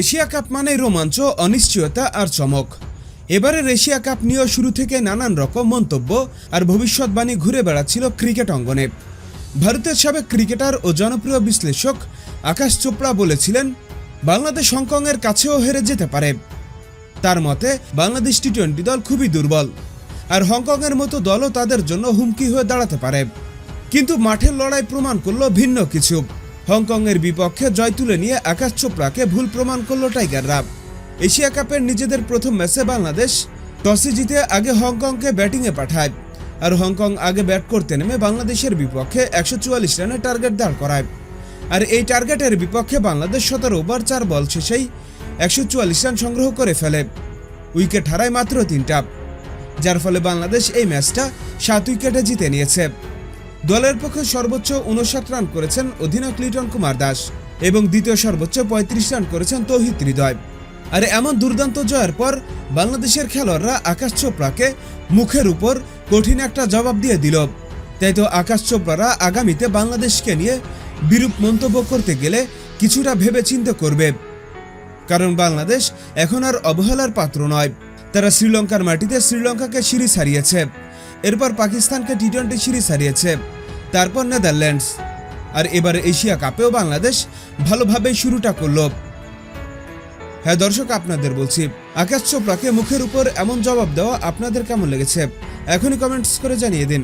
Asia cup মানেই রোমাঞ্চ, অনিশ্চয়তা আর চমক। এবারের এশিয়া কাপ নিয়েও শুরু থেকে নানান রকম মন্তব্য আর ভবিষ্যৎবাণী ঘুরে বেড়াচ্ছিল ক্রিকেট অঙ্গনে। ভারতের সাবেক ক্রিকেটার ও জনপ্রিয় বিশ্লেষক আকাশ চোপড়া বলেছিলেন, বাংলাদেশ হংকংয়ের কাছেও হেরে যেতে পারে। তার মতে, বাংলাদেশ টি টোয়েন্টি দল খুবই দুর্বল, আর হংকংয়ের মতো দলও তাদের জন্য হুমকি হয়ে দাঁড়াতে পারে। কিন্তু মাঠের লড়াই প্রমাণ করল ভিন্ন কিছু। হংকংয়ের বিপক্ষে জয় তুলে নিয়ে আকাশ চোপড়াকে ভুল প্রমাণ করল টাইগাররা। এশিয়া কাপের নিজেদের প্রথম ম্যাচে বাংলাদেশ টসে জিতে আগে হংকংকে ব্যাটিংয়ে পাঠায় আর হংকং আগে ব্যাট করতে নেমে বাংলাদেশের বিপক্ষে একশো চুয়াল্লিশ রানের টার্গেট দাঁড় করায়। আর এই টার্গেটের বিপক্ষে বাংলাদেশ সতেরো ওভার চার বল শেষেই একশো চুয়াল্লিশ রান সংগ্রহ করে ফেলে। উইকেট হারায় মাত্র তিনটা, যার ফলে বাংলাদেশ এই ম্যাচটা সাত উইকেটে জিতে নিয়েছে। দলের পক্ষে সর্বোচ্চ উনষাট রান করেছেন অধিনায়ক লিটন কুমার দাস এবং দ্বিতীয় সর্বোচ্চ পঁয়ত্রিশ রান করেছেন তৌহিদ হৃদয়। আর এমন দুর্দান্ত জয়ের পর বাংলাদেশের খেলোয়াড়রা আকাশ চোপড়াকে মুখের উপর কঠিন একটা জবাব দিয়ে দিল। তাই তো আকাশ চোপড়ারা আগামীতে বাংলাদেশকে নিয়ে বিরূপ মন্তব্য করতে গেলে কিছুটা ভেবে চিন্তে করবে। কারণ বাংলাদেশ এখন আর অবহেলার পাত্র নয়। তারা শ্রীলঙ্কার মাটিতে শ্রীলঙ্কাকে সিরিজ হারিয়েছে। এরপর পাকিস্তানকে টি টোয়েন্টি সিরিজ হারিয়েছে। তারপর নেদারল্যান্ডস। আর এবার এশিয়া কাপেও বাংলাদেশ ভালোভাবে শুরুটা করল। হ্যাঁ দর্শক, আপনাদের বলছি, আকাশ চোপড়াকে মুখের উপর এমন জবাব দেওয়া আপনাদের কেমন লেগেছে? এখনই কমেন্টস করে জানিয়ে দিন।